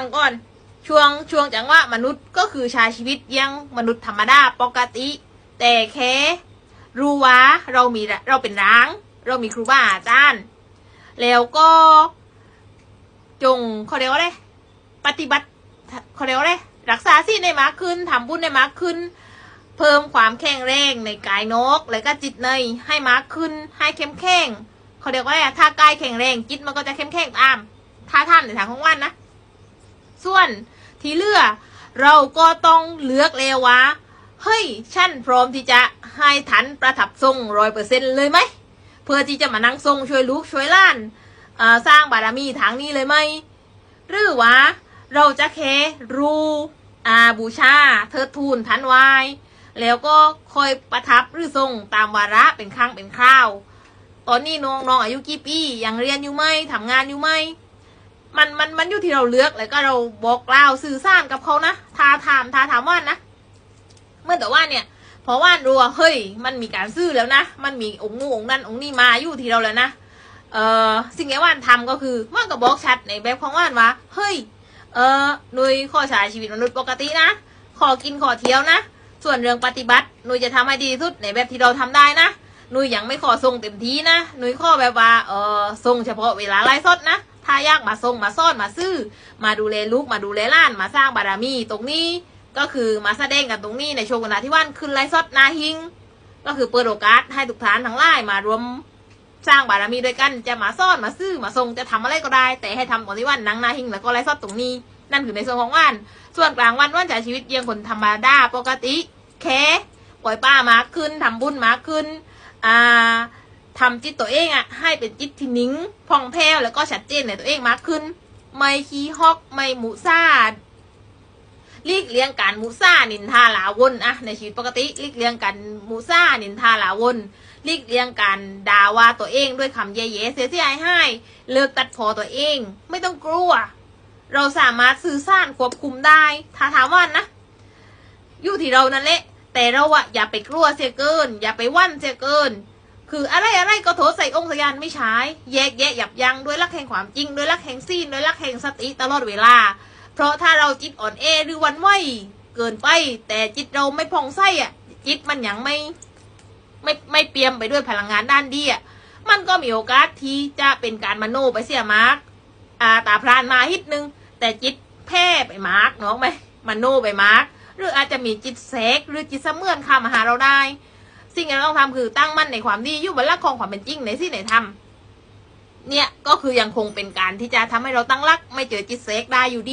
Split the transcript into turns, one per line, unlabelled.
งก่อน ช่วงช่วงจังหวะมนุษย์ก็คือช้ชีวิตยังมนุษย์ธรรมดาปกติ แต่แค่รู้ว่าเรามีเราเป็นร้าง เรามีครูบาอาจารย์แล้วก็จงเขาเรียกว่าอะไรปฏิบัติเขาเรียกว่าอะไรรักษาศีลได้มากขึ้นทำบุญได้มากขึ้น เพิ่มความแข็งแรงในกายนก และก็จิตในให้มากขึ้นให้เข้มแข็งเขาเรียกว่าอะไรถ้ากายแข็งแรงจิตมันก็จะเข้มแข็งตาม ถ้าท่านในทางของวันนะ ส่วนที่เหลือ เราก็ต้องเลือกแล้วว่าเฮ้ยฉันพร้อมที่จะให้ทันประทับทรงร้อยเปอร์เซ็นเลยไหม เพื่อที่จะมานั่งทรงช่วยลูกช่วยล้านสร้างบารมีทางนี้เลยไหม หรือว่าเราจะแค่รู้อาบูชา เทิดทูนทันวาย แล้วก็คอยประทับหรือทรงตามวาระเป็นครั้งเป็นคราว ตอนนี้น้องน้องอายุกี่ปียังเรียนอยู่ไหมทำงานอยู่ไหม มันมันมันอยู่ที่เราเลือกแล้วก็เราบอกเล่าสื่อสารกับเขานะท้าถามท้าถามว่านนะเมื่อแต่ว่าเนี่ยเพราะว่านรู้ว่าเฮ้ยมันมีการซื้อแล้วนะมันมีองค์นู้นองค์นั้นองค์นี้มาอยู่ที่เราแล้วนะเอ่อสิ่งที่ว่านทำก็คือว่านก็บอกชัดในแบบของว่านว่าเฮ้ยเออหนุยขอใช้ชีวิตมนุษย์ปกตินะขอกินขอเที่ยวนะส่วนเรื่องปฏิบัติหนุยจะทำให้ดีที่สุดในแบบที่เราทำได้นะหนุยยังไม่ขอส่งเต็มที่นะหนุยขอแบบว่าเออส่งเฉพาะเวลาไลฟ์สดนะ ถ้ายากมาส่งมาซ่อนมาซื้อ มาดูแลลูกมาดูแลล้าน มาสร้างบารมีตรงนี้ก็คือมาแสดงกันตรงนี้ในช่วงเวลาที่ว่านขึ้นไลฟ์สดนาฮิง ก็คือเปิดโอกาสให้ทุกท่านทั้งหลายมารวมสร้างบารมีด้วยกันจะมาซ่อนมาซื้อมาส่งจะทำอะไรก็ได้ แต่ให้ทำตอนที่วันนังนาหิงแล้วก็ไลฟ์สดตรงนี้ นั่นคือในส่วนของวันส่วนกลางวันวันใช้ชีวิตเยี่ยงคนธรรมดาปกติแค่ปล่อยป้ามากขึ้นทำบุญมากขึ้นอ่า ทำจิตตัวเองอะให้เป็นจิตที่นิ่งผ่องแผ้วแล้วก็ชัดเจนในตัวเองมากขึ้น ไม่ขี้ฮอกไม่หมูซาหลีกเลี่ยงการมูซ่านินทาลาวนอะในชีวิตปกติลีกเลี่ยงการมูซ่านินทาลาวนลีกเลี่ยงการด่าว่าตัวเองด้วยคำแย่ๆเสียเสียหายๆเลิกตัดพอตัวเอง ไม่ต้องกลัว เราสามารถสื่อสารควบคุมได้ ถ้าถามว่านะ อยู่ที่เรานั่นแหละแต่เราอะอย่าไปกลัวเสียเกิน อย่าไปวันเสียเกิน คืออะไรอะไรก็โทษใส่องค์สยานไม่ใช้แยกแยะหยับยั้งด้วยรักแห่งความจริงด้วยรักแห่งซีนด้วยรักแห่งสติตลอดเวลา เพราะถ้าเราจิตอ่อนแอหรือวันไหวเกินไป แต่จิตเราไม่พองไส้อะจิตมันยังไม่ไม่ไม่เปี่ยมไปด้วยพลังงานด้านดีอะมันก็มีโอกาสที่จะเป็นการมโนไปเสียมาร์กอ่าตาพรานมาฮิตนึง แต่จิตแพ้ไปมาร์กน้องไหมมโนไปมาร์กหรืออาจจะมีจิตเสกหรือจิตเสมือนข้ามาหาเราได้ สิ่งที่เราต้องทำคือตั้งมั่นในความดีอยู่บนหลักของความเป็นจริงในสิ่งไหนทำเนี่ยก็คือยังคงเป็นการที่จะทำให้เราตั้งรักไม่เจอจิตเสกได้อยู่ดี